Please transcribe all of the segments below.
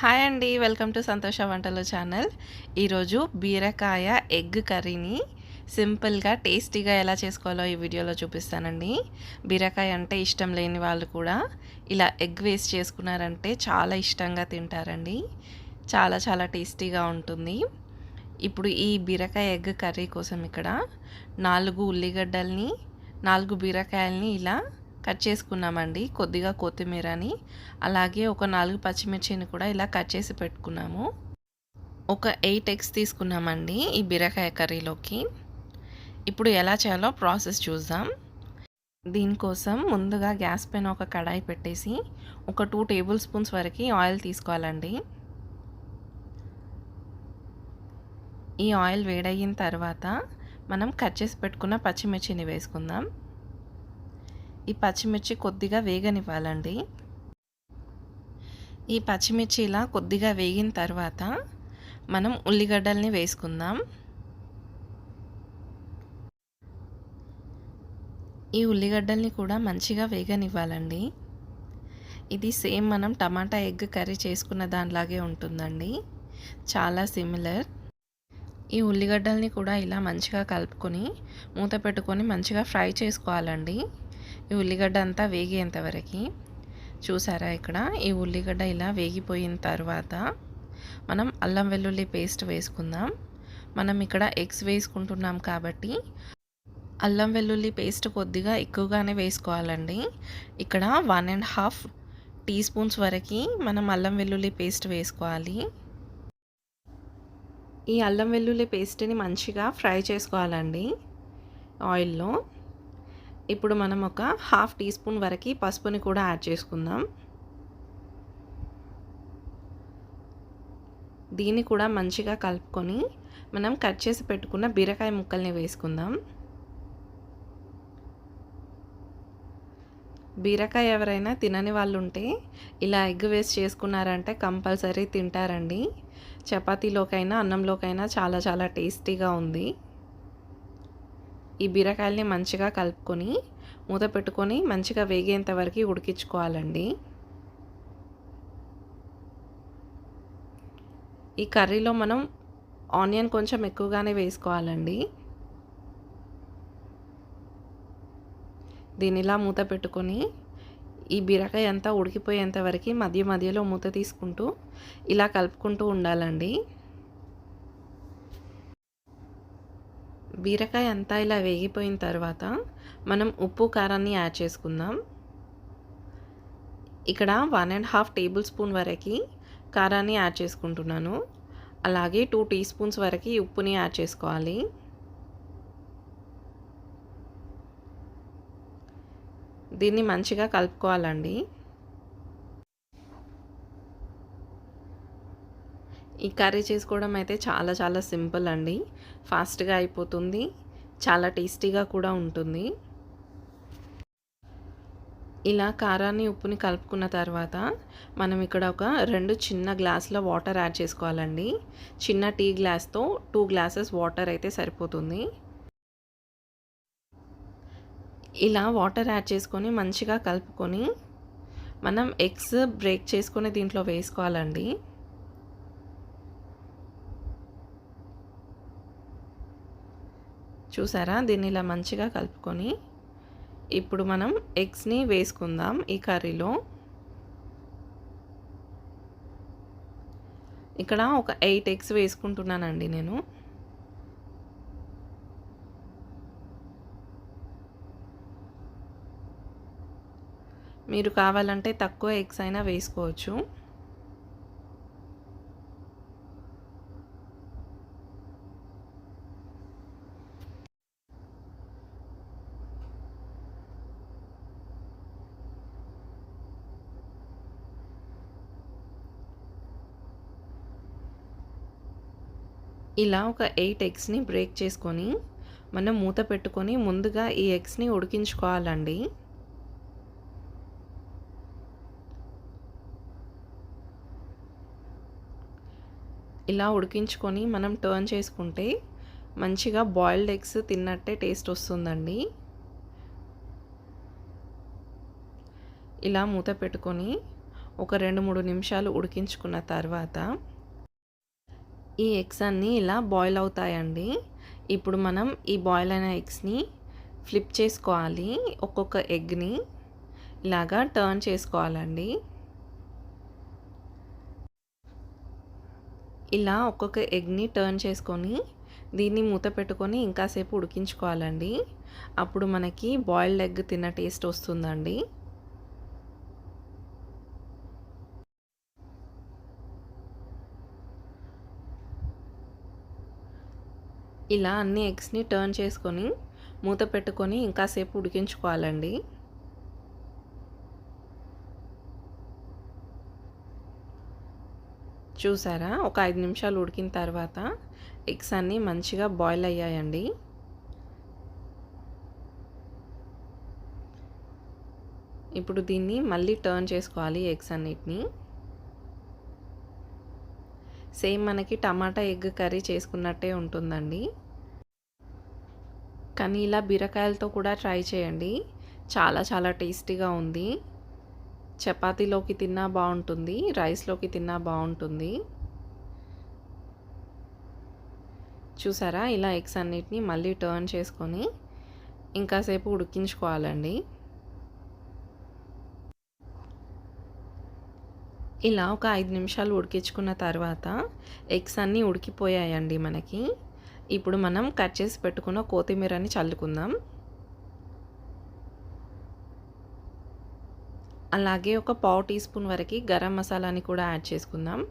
Hi అండి welcome to సంతోష వంటలు ఛానల్. ఈరోజు బీరకాయ ఎగ్ కర్రీని సింపుల్గా టేస్టీగా ఎలా చేసుకోవాలో ఈ వీడియోలో చూపిస్తానండి. బీరకాయ అంటే ఇష్టం లేని వాళ్ళు కూడా ఇలా ఎగ్ వేస్ట్ చేసుకున్నారంటే చాలా ఇష్టంగా తింటారండి. చాలా చాలా టేస్టీగా ఉంటుంది. ఇప్పుడు ఈ బీరకాయ ఎగ్ కర్రీ కోసం ఇక్కడ నాలుగు ఉల్లిగడ్డల్ని నాలుగు బీరకాయల్ని ఇలా కట్ చేసుకున్నామండి కొద్దిగా కొత్తిమీరని. అలాగే ఒక నాలుగు పచ్చిమిర్చిని కూడా ఇలా కట్ చేసి పెట్టుకున్నాము. ఒక ఎయిట్ ఎగ్స్ తీసుకున్నామండి ఈ బీరకాయ కర్రీలోకి. ఇప్పుడు ఎలా చేయాలో ప్రాసెస్ చూద్దాం. దీనికోసం ముందుగా గ్యాస్ పైన ఒక కడాయి పెట్టేసి ఒక టూ టేబుల్ స్పూన్స్ వరకు ఆయిల్ తీసుకోవాలండి. ఈ ఆయిల్ వేడయిన తర్వాత మనం కట్ చేసి పెట్టుకున్న పచ్చిమిర్చిని వేసుకుందాం. ఈ పచ్చిమిర్చి కొద్దిగా వేగనివ్వాలండి. ఈ పచ్చిమిర్చి ఇలా కొద్దిగా వేగిన తర్వాత మనం ఉల్లిగడ్డల్ని వేసుకుందాం. ఈ ఉల్లిగడ్డల్ని కూడా మంచిగా వేగనివ్వాలండి. ఇది సేమ్ మనం టమాటా ఎగ్ కర్రీ చేసుకున్న దానిలాగే ఉంటుందండి. చాలా సిమిలర్. ఈ ఉల్లిగడ్డల్ని కూడా ఇలా మంచిగా కలుపుకొని మూత పెట్టుకొని మంచిగా ఫ్రై చేసుకోవాలండి. ఈ ఉల్లిగడ్డ అంతా వేగేంతవరకు చూసారా ఇక్కడ? ఈ ఉల్లిగడ్డ ఇలా వేగిపోయిన తర్వాత మనం అల్లం వెల్లుల్లి పేస్ట్ వేసుకుందాం. మనం ఇక్కడ ఎగ్స్ వేసుకుంటున్నాం కాబట్టి అల్లం వెల్లుల్లి పేస్ట్ కొద్దిగా ఎక్కువగానే వేసుకోవాలండి. ఇక్కడ one and half tea spoons వరకు మనం అల్లం వెల్లుల్లి పేస్ట్ వేసుకోవాలి. ఈ అల్లం వెల్లుల్లి పేస్ట్ని మంచిగా ఫ్రై చేసుకోవాలండి. ఆయిల్లో ఇప్పుడు మనం ఒక హాఫ్ టీ స్పూన్ వరకు పసుపుని కూడా యాడ్ చేసుకుందాం. దీన్ని కూడా మంచిగా కలుపుకొని మనం కట్ చేసి పెట్టుకున్న బీరకాయ ముక్కల్ని వేసుకుందాం. బీరకాయ ఎవరైనా తినని వాళ్ళు ఉంటే ఇలా ఎగ్ వేస్ట్ చేసుకున్నారంటే కంపల్సరీ తింటారండి. చపాతీలోకైనా అన్నంలోకైనా చాలా చాలా టేస్టీగా ఉంది. ఈ బీరకాయల్ని మంచిగా కలుపుకొని మూత పెట్టుకొని మంచిగా వేగేంత వరకు ఉడికించుకోవాలండి. ఈ కర్రీలో మనం ఆనియన్ కొంచెం ఎక్కువగానే వేసుకోవాలండి. దీని ఇలా మూత పెట్టుకొని ఈ బీరకాయ అంతా ఉడికిపోయేంత వరకు మధ్య మధ్యలో మూత తీసుకుంటూ ఇలా కలుపుకుంటూ ఉండాలండి. బీరకాయ అంతా ఇలా వేగిపోయిన తర్వాత మనం ఉప్పు కారాన్ని యాడ్ చేసుకుందాం. ఇక్కడ one and half table spoon వరకు కారాన్ని యాడ్ చేసుకుంటున్నాను. అలాగే టూ టీ స్పూన్స్ వరకు ఉప్పుని యాడ్ చేసుకోవాలి. దీన్ని మంచిగా కలుపుకోవాలండి. ఈ కర్రీ చేసుకోవడం అయితే చాలా చాలా సింపుల్ అండి. ఫాస్ట్గా అయిపోతుంది. చాలా టేస్టీగా కూడా ఉంటుంది. ఇలా కారాన్ని ఉప్పుని కలుపుకున్న తర్వాత మనం ఇక్కడ ఒక రెండు చిన్న గ్లాసుల వాటర్ యాడ్ చేసుకోవాలండి. చిన్న టీ గ్లాస్తో టూ గ్లాసెస్ వాటర్ అయితే సరిపోతుంది. ఇలా వాటర్ యాడ్ చేసుకొని మంచిగా కలుపుకొని మనం ఎగ్స్ బ్రేక్ చేసుకొని దీంట్లో వేసుకోవాలండి. చూసారా? దీన్ని ఇలా మంచిగా కలుపుకొని ఇప్పుడు మనం ఎగ్స్ని వేసుకుందాం ఈ కర్రీలో. ఇక్కడ ఒక ఎయిట్ ఎగ్స్ వేసుకుంటున్నానండి నేను. మీరు కావాలంటే తక్కువ ఎగ్స్ అయినా వేసుకోవచ్చు. ఇలా ఒక ఎయిట్ ఎగ్స్ని బ్రేక్ చేసుకొని మనం మూత పెట్టుకొని ముందుగా ఈ ఎగ్స్ని ఉడికించుకోవాలండి. ఇలా ఉడికించుకొని మనం టర్న్ చేసుకుంటే మంచిగా బాయిల్డ్ ఎగ్స్ తిన్నట్టే టేస్ట్ వస్తుందండి. ఇలా మూత పెట్టుకొని ఒక రెండు మూడు నిమిషాలు ఉడికించుకున్న తర్వాత ఈ ఎగ్స్ అన్నీ ఇలా బాయిల్ అవుతాయండి. ఇప్పుడు మనం ఈ బాయిల్ అయిన ఎగ్స్ని ఫ్లిప్ చేసుకోవాలి. ఒక్కొక్క ఎగ్ని ఇలాగా టర్న్ చేసుకోవాలండి. ఇలా ఒక్కొక్క ఎగ్ని టర్న్ చేసుకొని దీన్ని మూత పెట్టుకొని ఇంకాసేపు ఉడికించుకోవాలండి. అప్పుడు మనకి బాయిల్డ్ ఎగ్ తిన్న టేస్ట్ వస్తుందండి. ఇలా అన్ని ఎగ్స్ని టర్న్ చేసుకొని మూత పెట్టుకొని ఇంకాసేపు ఉడికించుకోవాలండి. చూసారా? ఒక ఐదు నిమిషాలు ఉడికిన తర్వాత ఎగ్స్ అన్నీ మంచిగా బాయిల్ అయ్యాయండి. ఇప్పుడు దీన్ని మళ్ళీ టర్న్ చేసుకోవాలి ఎగ్స్ అన్నిటిని. సేమ్ మనకి టమాటా ఎగ్ కర్రీ చేసుకున్నట్టే ఉంటుందండి. కానీ ఇలా బీరకాయలతో కూడా ట్రై చేయండి. చాలా చాలా టేస్టీగా ఉంది. చపాతీలోకి తిన్నా బాగుంటుంది రైస్లోకి తిన్నా బాగుంటుంది. చూసారా? ఇలా ఎగ్స్ అన్నిటిని మళ్ళీ టర్న్ చేసుకొని ఇంకాసేపు ఉడికించుకోవాలండి. ఇలా ఒక ఐదు నిమిషాలు ఉడికించుకున్న తర్వాత ఎగ్స్ అన్నీ ఉడికిపోయాయండి మనకి. ఇప్పుడు మనం కట్ చేసి పెట్టుకున్న కొత్తిమీరని చల్లుకుందాం. అలాగే ఒక పావు టీ స్పూన్ వరకు గరం మసాలాని కూడా యాడ్ చేసుకుందాం.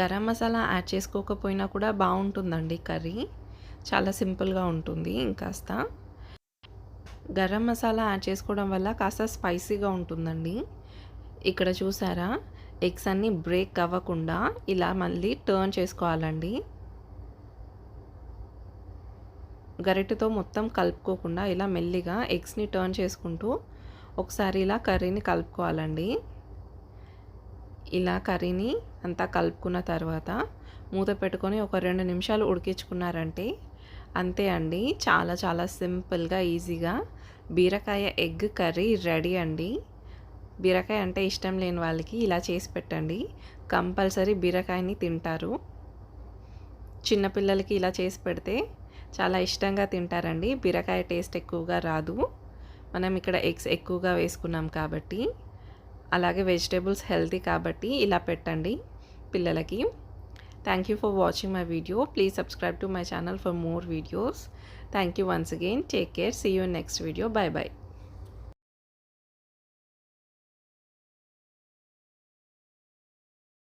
గరం మసాలా యాడ్ చేసుకోకపోయినా కూడా బాగుంటుందండి కర్రీ. చాలా సింపుల్గా ఉంటుంది ఇంకాస్త. గరం మసాలా యాడ్ చేసుకోవడం వల్ల కాస్త స్పైసీగా ఉంటుందండి. ఇక్కడ చూసారా? ఎగ్స్ అన్నీ బ్రేక్ అవ్వకుండా ఇలా మళ్ళీ టర్న్ చేసుకోవాలండి. గరిటెతో మొత్తం కలుపుకోకుండా ఇలా మెల్లిగా ఎగ్స్ని టర్న్ చేసుకుంటూ ఒకసారి ఇలా కర్రీని కలుపుకోవాలండి. ఇలా కర్రీని అంతా కలుపుకున్న తర్వాత మూత పెట్టుకొని ఒక రెండు నిమిషాలు ఉడికించుకున్నారంటే అంతే అండి. చాలా చాలా సింపుల్గా ఈజీగా బీరకాయ ఎగ్ కర్రీ రెడీ అండి. బీరకాయ అంటే ఇష్టం లేని వాళ్ళకి ఇలా చేసి పెట్టండి. కంపల్సరీ బీరకాయని తింటారు. చిన్నపిల్లలకి ఇలా చేసి పెడితే చాలా ఇష్టంగా తింటారండి. బీరకాయ టేస్ట్ ఎక్కువగా రాదు. మనం ఇక్కడ ఎగ్స్ ఎక్కువగా వేసుకున్నాం కాబట్టి. అలాగే వెజిటేబుల్స్ హెల్తీ కాబట్టి ఇలా పెట్టండి పిల్లలకి. Thank you for watching my video. Please subscribe to my channel for more videos. Thank you once again. Take care. See you in next video. Bye bye.